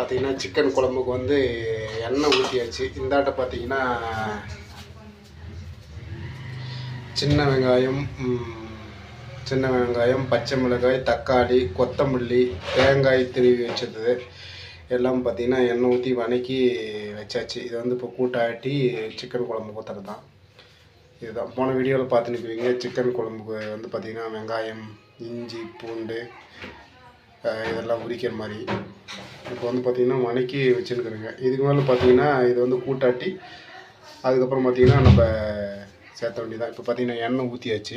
பார்த்தீங்கன்னா சிக்கன் குழம்புக்கு வந்து எண்ணெய் ஊற்றியாச்சு இந்தாட்ட பார்த்தீங்கன்னா சின்ன வெங்காயம் சின்ன வெங்காயம் பச்சை மிளகாய் தக்காளி கொத்தமல்லி தேங்காய் திருவி வச்சது எல்லாம் பார்த்தீங்கன்னா எண்ணெய் ஊற்றி வதக்கி வச்சாச்சு. இது வந்து இப்போ கூட்டாட்டி சிக்கன் குழம்பு ஊற்றுறது தான் இதுதான். போன வீடியோவில் பார்த்துனுக்குவீங்க சிக்கன் குழம்புக்கு வந்து பார்த்திங்கன்னா வெங்காயம் இஞ்சி பூண்டு இதெல்லாம் உரிக்கிற மாதிரி. இப்போ வந்து பார்த்திங்கன்னா வதக்கி வச்சுருக்குறேங்க. இதுக்கு மேலே பார்த்தீங்கன்னா இது வந்து கூட்டாட்டி அதுக்கப்புறம் பார்த்தீங்கன்னா நம்ம சேர்த்த வேண்டியதான் இப்போ பார்த்தீங்கன்னா எண்ணெய் ஊற்றியாச்சு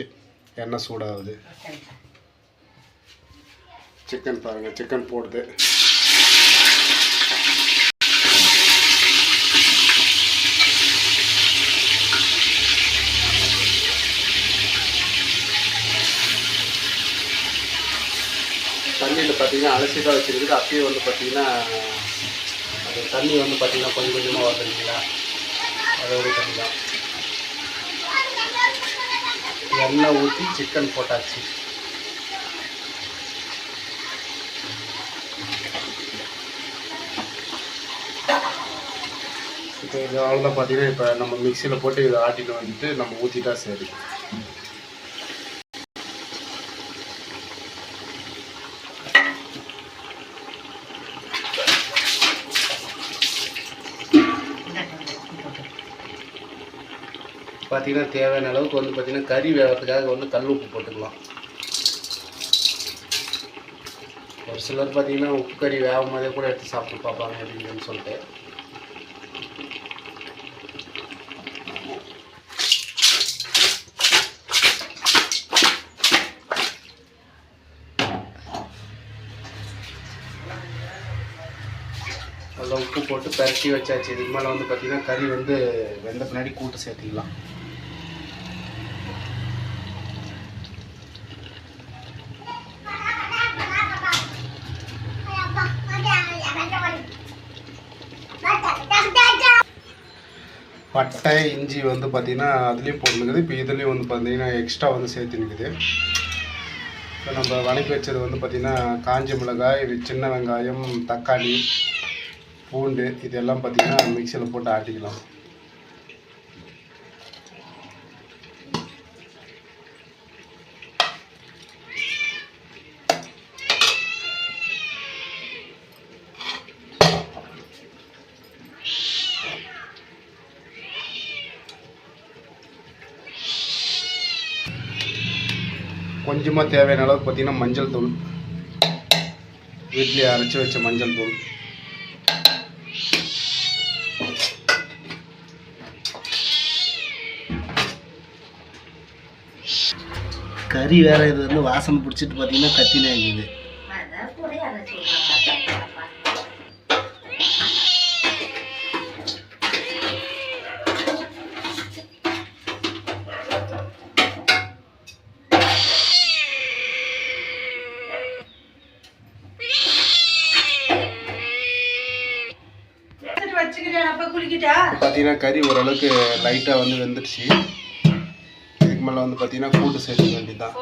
எண்ணெய் சூடாகுது. சிக்கன் பாருங்கள் சிக்கன் போடுது. பார்த்திங்கன்னா அலசி தான் வச்சுருக்குது. அப்பயும் வந்து பார்த்திங்கன்னா அது தண்ணி வந்து பார்த்திங்கன்னா கொஞ்சம் கொஞ்சமாக வருது அதோட தண்ணி தான் எண்ணெய் ஊற்றி சிக்கன் போட்டாச்சு. இப்போ இது அவ்வளோதான் பார்த்தீங்கன்னா இப்போ நம்ம மிக்சியில் போட்டு இதை ஆட்டிட்டு வந்துட்டு நம்ம ஊற்றிட்டா சரி பார்த்திங்கன்னா தேவையான அளவுக்கு வந்து பார்த்தீங்கன்னா கறி வேகிறதுக்காக வந்து கல் உப்பு போட்டுக்கலாம். ஒரு சிலர் பார்த்தீங்கன்னா உப்பு கறி வேகும் போதே கூட எடுத்து சாப்பிட்டு பார்ப்பாங்க எப்படின்னு சொல்லிட்டு. அதில் உப்பு போட்டு பரட்டி வச்சாச்சு. இதுக்கு மேலே வந்து பார்த்தீங்கன்னா கறி வந்து வெந்த பின்னாடி கூட்டு சேர்த்திக்கலாம். பட்டை இஞ்சி வந்து பார்த்திங்கன்னா அதுலேயும் போட்டுருக்குது. இப்போ இதுலேயும் வந்து பார்த்தீங்கன்னா எக்ஸ்ட்ரா வந்து சேர்த்துனுக்குது இப்போ நம்ம வணக்கி வச்சது வந்து பார்த்திங்கன்னா காஞ்ச மிளகாய் சின்ன வெங்காயம் தக்காளி பூண்டு இதெல்லாம் பார்த்தீங்கன்னா மிக்சியில் போட்டு ஆட்டிக்கலாம். கொஞ்சமாக தேவையான அளவுக்கு பார்த்தீங்கன்னா மஞ்சள் தூள். வீட்லேயே அரைச்சி வச்ச மஞ்சள் தூள். கறி வேற இது வந்து வாசனை பிடிச்சிட்டு பார்த்தீங்கன்னா கத்தினே இருக்குது. பார்த்தீங்கன்னா கறி ஓரளவுக்கு லைட்டாக வந்து வெந்துடுச்சு. இதுக்கு மேலே வந்து பார்த்தீங்கன்னா கூட்டு சேர்த்துக்க வேண்டியதுதான்.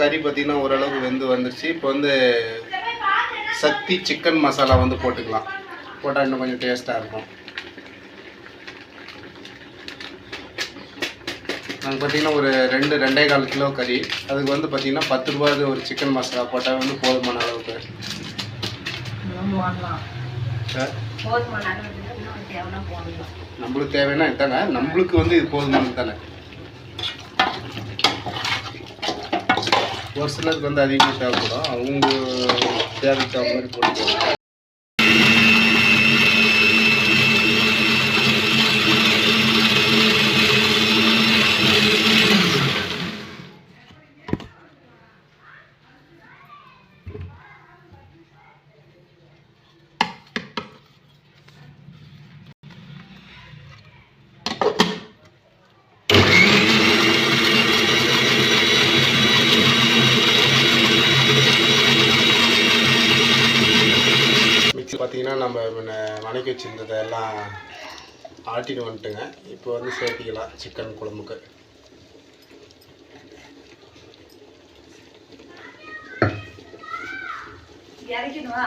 கறி பார்த்தீங்கன்னா ஓரளவுக்கு வெந்து வந்துடுச்சு. இப்போ வந்து சக்தி சிக்கன் மசாலா வந்து போட்டுக்கலாம். போட்டால் இன்னும் கொஞ்சம் டேஸ்ட்டாக இருக்கும். நாங்கள் பார்த்தீங்கன்னா ஒரு ரெண்டு ரெண்டே கால் கிலோ கறி. அதுக்கு வந்து பார்த்தீங்கன்னா பத்து ரூபாய் ஒரு சிக்கன் மசாலா போட்டால் வந்து போதுமான அளவுக்கு. நம்மளுக்கு தேவைன்னா இதாங்க நம்மளுக்கு வந்து இது போதுமானது தானே? ஒரு சிலருக்கு வந்து அதிகமாக தேவைப்படும். அவங்க தேவைக்கு தகுந்த மாதிரி போட்டுக்கலாம். ஆட்டிட்டு வந்துட்டுங்க. இப்போ வந்து சேர்த்திக்கலாம் சிக்கன் குழம்புக்கு. இறக்கிடுவா?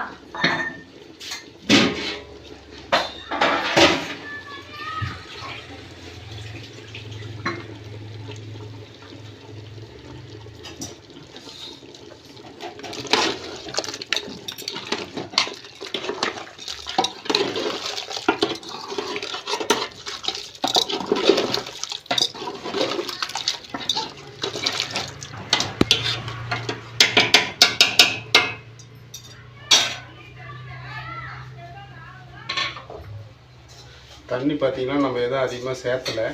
தண்ணி பார்த்தீங்கன்னா நம்ம எதுவும் அதிகமாக சேர்த்தலை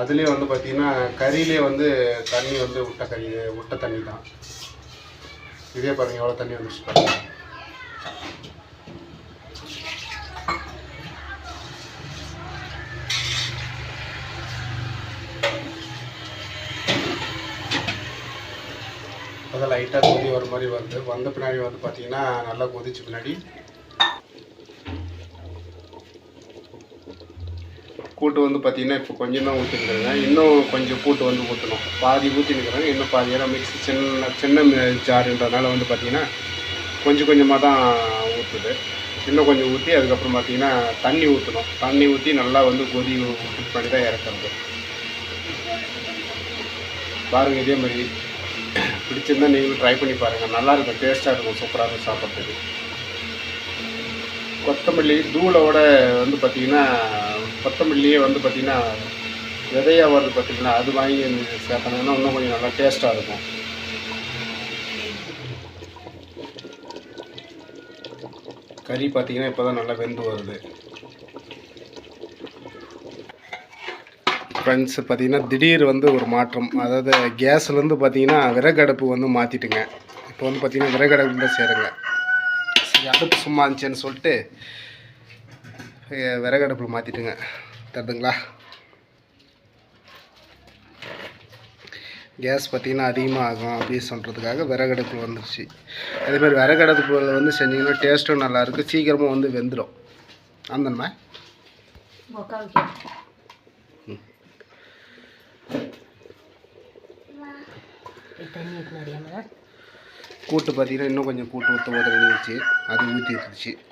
அதுலேயே வந்து பார்த்தீங்கன்னா கறியிலே வந்து தண்ணி வந்து விட்ட கறி விட்ட தண்ணி தான். இதே பாருங்க எவ்வளோ தண்ணி வந்துச்சு பாருங்கள் அதை லைட்டாக கொதி வர மாதிரி வருது. வந்த பின்னாடி வந்து பார்த்தீங்கன்னா நல்லா கொதிச்சு பின்னாடி கூட்டு வந்து பார்த்திங்கன்னா இப்போ கொஞ்சம் தான் ஊற்றிருக்குறேங்க இன்னும் கொஞ்சம் கூட்டு வந்து ஊற்றணும் பாதி ஊற்றினுக்கிறேங்க இன்னும் பாதி ஏன்னா மிக்ஸி சின்ன சின்ன ஜாருன்றதுனால வந்து பார்த்திங்கன்னா கொஞ்சம் கொஞ்சமாக தான் ஊற்றுது இன்னும் கொஞ்சம் ஊற்றி அதுக்கப்புறம் பார்த்திங்கன்னா தண்ணி ஊற்றணும் தண்ணி ஊற்றி நல்லா வந்து கொதி ஊற்றி பண்ணி தான் இறக்குறது. பாருங்கள் இதே மாதிரி பிடிச்சிருந்தா நீங்களும் ட்ரை பண்ணி பாருங்கள் நல்லா இருக்கும். டேஸ்ட்டாக இருக்கும். சூப்பராக இருக்கும் சாப்பிட்றதுக்கு. கொத்தமல்லி தூளோட வந்து பார்த்திங்கன்னா கொத்தமல்லியே வந்து பார்த்திங்கன்னா விதையாக வருது பார்த்திங்கன்னா அது வாங்கி சேர்த்தனீங்கன்னா இன்னும் கொஞ்சம் நல்லா டேஸ்ட்டாக இருக்கும். கறி பார்த்திங்கன்னா இப்போ தான் நல்லா வெந்து வருது. ஃப்ரெண்ட்ஸ் பார்த்தீங்கன்னா திடீர் வந்து ஒரு மாற்றம். அதாவது கேஸ்லேருந்து பார்த்தீங்கன்னா விறகடுப்பு வந்து மாற்றிட்டுங்க இப்போ வந்து பார்த்திங்கன்னா விறகடுப்பு தான் சேருங்க. சரி அடுப்பு சும்மா இருந்துச்சுன்னு சொல்லிட்டு அஹ் விறகடுப்பில் மாற்றிட்டுங்க தருதுங்களா கேஸ் பார்த்திங்கன்னா அதிகமாக ஆகும் அப்படின்னு சொல்கிறதுக்காக விறகடுப்பில் வந்துருச்சு. அதே மாதிரி விறகடுப்பில் வந்து செஞ்சிங்கன்னா டேஸ்ட்டும் நல்லாயிருக்கும் சீக்கிரமாக வந்து வெந்துடும் அந்தம்மா? கூட்டு பார்த்தீங்கன்னா இன்னும் கொஞ்சம் கூட்டு ஊற்ற உதறிடுச்சு அது ஊற்றிடுச்சு தண்ணி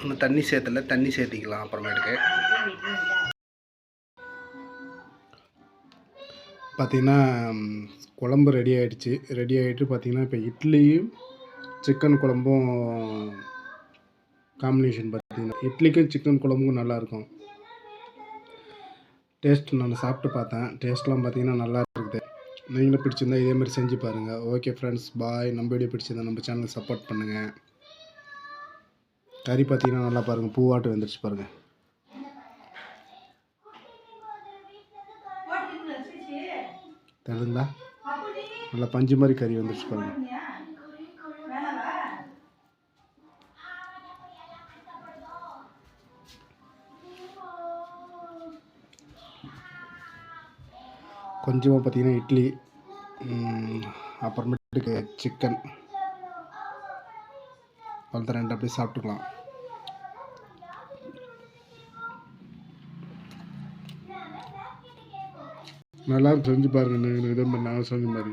இன்னும் தண்ணி சேர்த்தல தண்ணி சேர்த்திக்கலாம் அப்புறமேட்டுக்கு. பார்த்திங்கன்னா குழம்பு ரெடி ஆகிடுச்சி ரெடி ஆகிட்டு பார்த்திங்கன்னா இப்போ இட்லியும் சிக்கன் குழம்பும் காம்பினேஷன் பார்த்தீங்கன்னா இட்லிக்கும் சிக்கன் குழம்புக்கும் நல்லாயிருக்கும் டேஸ்ட் நான் சாப்பிட்டு பார்த்தேன். டேஸ்ட்லாம் பார்த்திங்கன்னா நல்லா இருக்குது. நீங்களும் பிடிச்சிருந்தா இதே மாதிரி செஞ்சு பாருங்கள் ஓகே ஃப்ரெண்ட்ஸ் பாய் நம்ம வீடியோ பிடிச்சிருந்தா நம்ம சேனலை சப்போர்ட் பண்ணுங்கள் கறி பார்த்தீங்கன்னா நல்லா பாருங்கள் பூவாட்டு வந்துருச்சு பாருங்கள் தெரியுங்களா நல்லா பஞ்சு மாதிரி கறி வந்துருச்சு பாருங்கள் கொஞ்சமாக பார்த்தீங்கன்னா இட்லி அப்புறமேட்டுக்கு சிக்கன் பழுத்த ரெண்டு அப்படியே சாப்பிட்டுக்கலாம். நல்லா செஞ்சு பாருங்கள் இதே மாதிரி நான் செஞ்ச மாதிரி.